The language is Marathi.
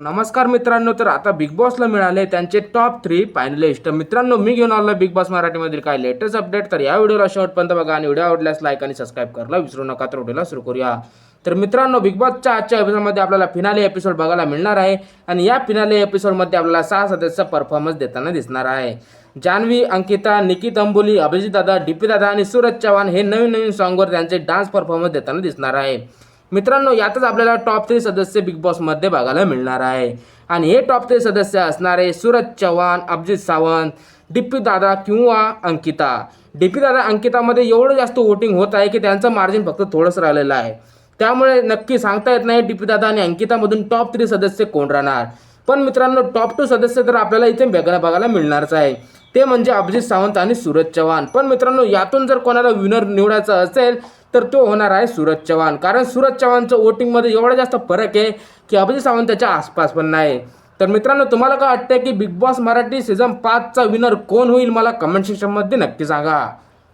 नमस्कार मित्रांनो तर आता बिग बॉसला मिळाले त्यांचे टॉप थ्री फायनलिस्ट मित्रांनो मी घेऊन आलो बिग बॉस मराठीमधील काय लेटेस्ट अपडेट तर या व्हिडिओला शेवटपर्यंत बघा आणि व्हिडिओ आवडल्यास लाईक आणि सबस्क्राईब करायला विसरू नका. तर व्हिडिओला सुरू करूया. तर मित्रांनो बिग बॉसच्या आजच्या एपिसोडमध्ये आपल्याला फिनाले एपिसोड बघायला मिळणार आहे. आणि या फिनाले एपिसोडमध्ये आपल्याला सहा सदस्य परफॉर्मन्स देताना दिसणार आहे. जान्हवी अंकिता निकित अंबोली अभिजित दादा डीपी दादा आणि सूरज चव्हाण हे नवीन नवीन सॉन्गवर त्यांचे डान्स परफॉर्मन्स देताना दिसणार आहे. मित्रांनो यातच आपल्याला टॉप थ्री सदस्य बिग बॉसमध्ये बघायला मिळणार आहे. आणि हे टॉप थ्री सदस्य असणारे सूरज चव्हाण अभिजित सावंत डिप्पी दादा किंवा अंकिता. डिप्पी दादा अंकितामध्ये एवढं जास्त वोटिंग होत आहे की त्यांचं मार्जिन फक्त थोडंसं राहिलेलं आहे. त्यामुळे नक्की सांगता येत नाही डिप्पी दादा आणि अंकितामधून टॉप थ्री सदस्य कोण राहणार. पण मित्रांनो टॉप टू सदस्य तर आपल्याला इथे वेगळा बघायला मिळणारच आहे. ते म्हणजे अभिजित सावंत आणि सूरज चव्हाण. पण मित्रांनो यातून जर कोणाला विनर निवडायचा असेल तर तो होणार आहे सूरज चव्हाण. कारण सूरज चव्हाणचं वोटिंगमध्ये एवढा जास्त फरक आहे की अभिजित सावंत त्याच्या आसपास पण नाही. तर मित्रांनो तुम्हाला काय वाटतं की बिग बॉस मराठी सीझन पाचचा विनर कोण होईल? मला कमेंट सेक्शनमध्ये नक्की सांगा.